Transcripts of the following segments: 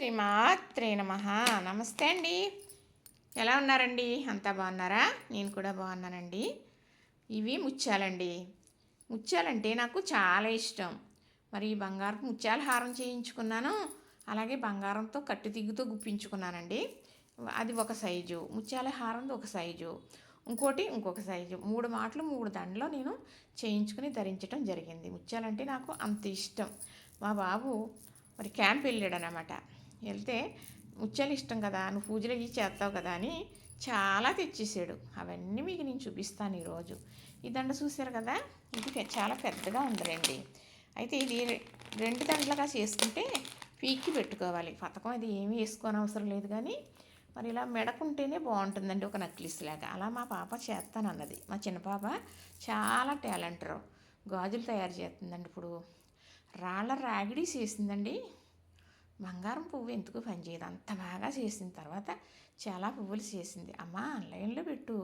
శ్రీమాత్రే నమ. నమస్తే అండి. ఎలా ఉన్నారండి? అంతా బాగున్నారా? నేను కూడా బాగున్నానండి. ఇవి ముత్యాలండి. ముత్యాలంటే నాకు చాలా ఇష్టం. మరి ఈ బంగారం ముత్యాల హారం చేయించుకున్నాను. అలాగే బంగారంతో కట్టు దిగుతూ గుప్పించుకున్నానండి. అది ఒక సైజు. ముత్యాల హారంది ఒక సైజు. ఇంకోటి ఇంకొక సైజు. మూడు మాటలు మూడు దండలో నేను చేయించుకుని ధరించడం జరిగింది. ముత్యాలంటే నాకు అంత ఇష్టం. మా బాబు మరి క్యాంప్ వెళ్ళాడనమాట వెళ్తే ముత్యాలు ఇష్టం కదా నువ్వు పూజలు ఇవి చేస్తావు కదా అని చాలా తెచ్చేసాడు. అవన్నీ మీకు నేను చూపిస్తాను ఈరోజు. ఈ దండ చూశారు కదా? ఇది చాలా పెద్దగా ఉందిలేండి. అయితే ఇది రెండు దండలుగా చేసుకుంటే పీక్కి పెట్టుకోవాలి. పథకం అది ఏమీ వేసుకోని అవసరం లేదు కానీ మరి ఇలా మెడకుంటేనే బాగుంటుందండి ఒక నక్లిస్ లాగా అలా మా పాప చేస్తానన్నది. మా చిన్న పాప చాలా టాలెంటర్. గాజులు తయారు చేస్తుందండి ఇప్పుడు. రాళ్ళ రాగిడి చేసిందండి. బంగారం పువ్వు ఎందుకు పనిచేయదు? అంత బాగా చేసిన తర్వాత చాలా పువ్వులు చేసింది. అమ్మా ఆన్లైన్లో పెట్టు.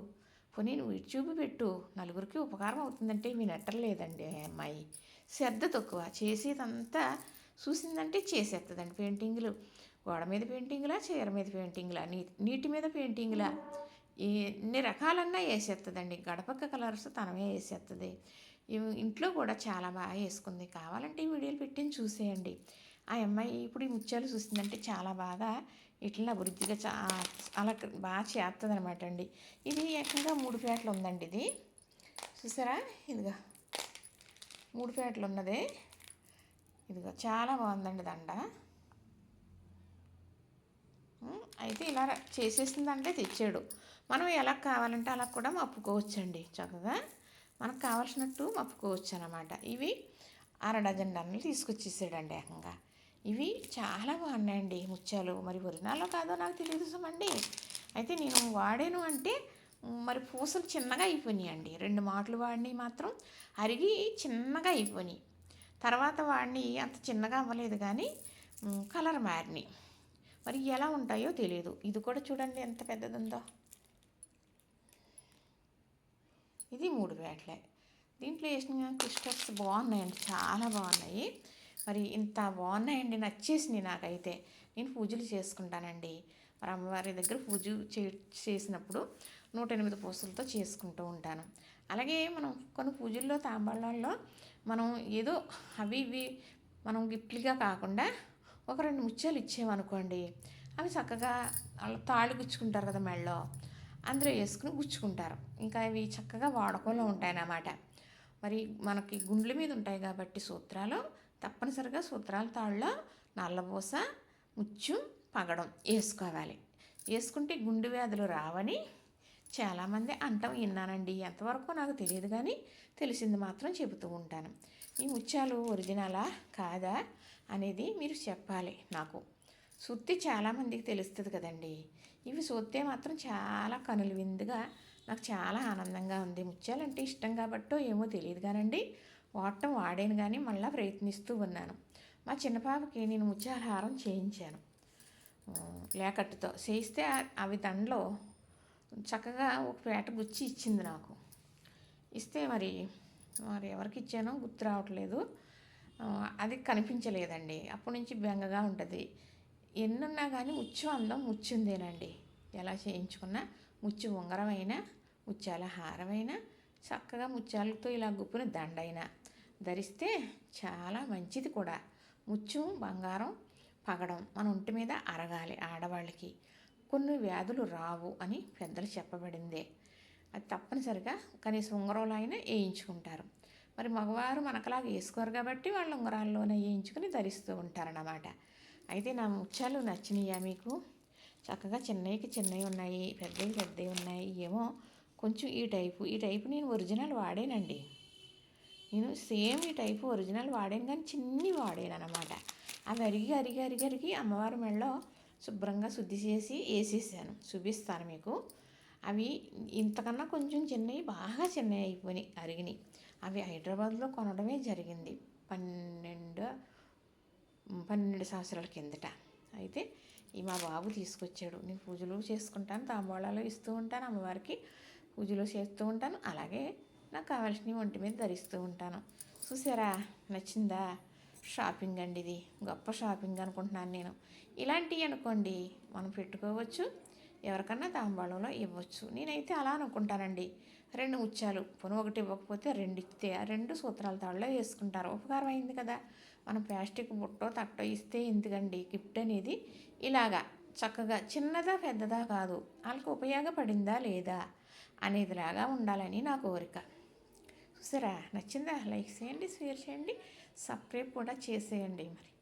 పోనీ నువ్వు యూట్యూబ్ పెట్టు. నలుగురికి ఉపకారం అవుతుందంటే మీ నెట్టలేదండి అమ్మాయి. శ్రద్ధ తక్కువ. చేసేదంతా చూసిందంటే చేసేస్తుందండి పెయింటింగ్లు. గోడ మీద పెయింటింగ్లా చీర మీద పెయింటింగ్లా నీ నీటి మీద పెయింటింగ్లా. ఎన్ని రకాలన్నా వేసేస్తుందండి గడపక్క కలర్స్ తనమే వేసేస్తుంది ఇంట్లో కూడా చాలా బాగా వేసుకుంది. కావాలంటే ఈ వీడియోలు పెట్టి చూసేయండి. ఆ అమ్మాయి ఇప్పుడు ఈ ముత్యాలు చూసిందంటే చాలా బాగా ఇట్లా అభివృద్ధిగా చా అలా బాగా చేస్తుంది అనమాట అండి. ఇది ఏకంగా మూడు పేటలు ఉందండి ఇది. చూసారా? ఇదిగా. మూడు పేటలు ఉన్నది. ఇదిగో చాలా బాగుందండి దండ. అయితే ఇలా చేసేసిందంటే తెచ్చాడు. మనం ఎలా కావాలంటే అలా కూడా మప్పుకోవచ్చండి చక్కగా. మనకు కావాల్సినట్టు మప్పుకోవచ్చు అనమాట ఇవి అర డజన్ డన్నులు తీసుకొచ్చేసాడండి ఏకంగా. ఇవి చాలా బాగున్నాయండి ముత్యాలు. మరి ఒరిజినల్లో కాదో నాకు తెలియదు సుమండి. అయితే నేను వాడాను అంటే మరి పూసలు చిన్నగా అయిపోయినాయండి. రెండు మాటలు వాడిని మాత్రం అరిగి చిన్నగా అయిపోయినాయి. తర్వాత వాడిని అంత చిన్నగా అవ్వలేదు కానీ కలర్ మారినాయి. మరి ఎలా ఉంటాయో తెలియదు ఇది కూడా చూడండి ఎంత పెద్దది ఉందో ఇది మూడు వేటలే. దీంట్లో వేసిన క్రిస్టల్స్ బాగున్నాయండి చాలా బాగున్నాయి. మరి ఇంత బాగున్నాయండి నచ్చేసినాయి నాకైతే. నేను పూజలు చేసుకుంటానండి. మరి అమ్మవారి దగ్గర పూజ చే చేసినప్పుడు నూట ఎనిమిది పూసలతో చేసుకుంటూ ఉంటాను. అలాగే మనం కొన్ని పూజల్లో తాంబాళ్ళల్లో మనం ఏదో అవి ఇవి మనం గిఫ్ట్లుగా కాకుండా ఒక రెండు ముత్యాలు ఇచ్చేమనుకోండి అవి చక్కగా వాళ్ళు తాళ్ళు గుచ్చుకుంటారు కదా మెళ్ళో అందులో వేసుకుని గుచ్చుకుంటారు. ఇంకా ఇవి చక్కగా వాడకంలో ఉంటాయన్నమాట. మరి మనకి గుండ్ల మీద ఉంటాయి కాబట్టి సూత్రాలు తప్పనిసరిగా సూత్రాల తాళ్ళలో నల్లబూస ముత్యం పగడం వేసుకోవాలి. వేసుకుంటే గుండె వ్యాధులు రావని చాలామంది అంటాం విన్నానండి. ఎంతవరకు నాకు తెలియదు కానీ తెలిసింది మాత్రం చెబుతూ ఉంటాను. ఈ ముత్యాలు ఒరిజినలా కాదా అనేది మీరు చెప్పాలి నాకు. సుత్తి చాలామందికి తెలుస్తుంది కదండి. ఇవి చూస్తే మాత్రం చాలా కనులు విందుగా నాకు చాలా ఆనందంగా ఉంది. ముత్యాలంటే ఇష్టం కాబట్టో ఏమో తెలియదు కానండి. వాడటం వాడాను కానీ మళ్ళీ ప్రయత్నిస్తూ ఉన్నాను. మా చిన్న పాపకి నేను ముత్యాల హారం చేయించాను లేకట్టుతో చేయిస్తే అవి దండలో చక్కగా ఒక పేట గుచ్చి ఇచ్చింది నాకు. ఇస్తే మరి మరి ఎవరికి ఇచ్చానో గుర్తు రావట్లేదు. అది కనిపించలేదండి. అప్పటి నుంచి బెంగగా ఉంటుంది. ఎన్నున్నా కానీ ముచ్చు అందం ముచ్చుందేనండి. ఎలా చేయించుకున్నా ముచ్చు ఉంగరమైనా ముత్యాల హారమైనా చక్కగా ముత్యాలతో ఇలా గుప్పున దండైన ధరిస్తే చాలా మంచిది కూడా. ముత్యం బంగారం పగడం మన ఒంటి మీద అరగాలి ఆడవాళ్ళకి. కొన్ని వ్యాధులు రావు అని పెద్దలు చెప్పబడిందే. అది తప్పనిసరిగా కనీసం ఉంగరంలో అయినా వేయించుకుంటారు. మరి మగవారు మనకలాగా వేసుకోరు కాబట్టి వాళ్ళు ఉంగరాల్లోనే వేయించుకుని ధరిస్తూ ఉంటారన్నమాట. అయితే నా ముత్యాలు నచ్చినాయా మీకు? చక్కగా చిన్నవికి చిన్నవి ఉన్నాయి పెద్దవి పెద్దవి ఉన్నాయి ఏమో కొంచెం ఈ టైపు ఈ టైపు నేను ఒరిజినల్ వాడానండి. నేను సేమ్ ఈ టైపు ఒరిజినల్ వాడాను కానీ చిన్ని వాడాను అనమాట అవి అరిగి అరిగి అరిగి అరిగి అమ్మవారి మెడలో శుభ్రంగా శుద్ధి చేసి వేసేసాను. చూపిస్తాను మీకు. అవి ఇంతకన్నా కొంచెం చిన్నవి బాగా చిన్నవి అయిపోయినాయి అరిగినాయి అవి హైదరాబాద్లో కొనడమే జరిగింది పన్నెండు పన్నెండు సంవత్సరాల కిందట. అయితే ఈ మా బాబు తీసుకొచ్చాడు. నేను పూజలు చేసుకుంటాను తాంబూలాలు ఇస్తూ ఉంటాను అమ్మవారికి. పూజలు చేస్తూ ఉంటాను. అలాగే నాకు కావాల్సినవి ఒంటి మీద ధరిస్తూ ఉంటాను. చూసారా? నచ్చిందా? షాపింగ్ అండి ఇది. గొప్ప షాపింగ్ అనుకుంటున్నాను నేను. ఇలాంటివి అనుకోండి మనం పెట్టుకోవచ్చు. ఎవరికన్నా తాంబాళంలో ఇవ్వచ్చు. నేనైతే అలా అనుకుంటానండి. రెండు ముత్యాలు. పొను ఒకటి ఇవ్వకపోతే రెండు ఇస్తే ఆ రెండు సూత్రాల తాళ్ళలో వేసుకుంటారు. ఉపకారం అయింది కదా? మనం ప్లాస్టిక్ బుట్టో తట్టో ఇస్తే ఎందుకండి? గిఫ్ట్ అనేది ఇలాగా. చక్కగా చిన్నదా పెద్దదా కాదు. వాళ్ళకి ఉపయోగపడిందా లేదా అనేదిలాగా ఉండాలని నా కోరిక. చూసారా? నచ్చిందా? లైక్ చేయండి షేర్ చేయండి సబ్స్క్రైబ్ కూడా చేసేయండి మరి.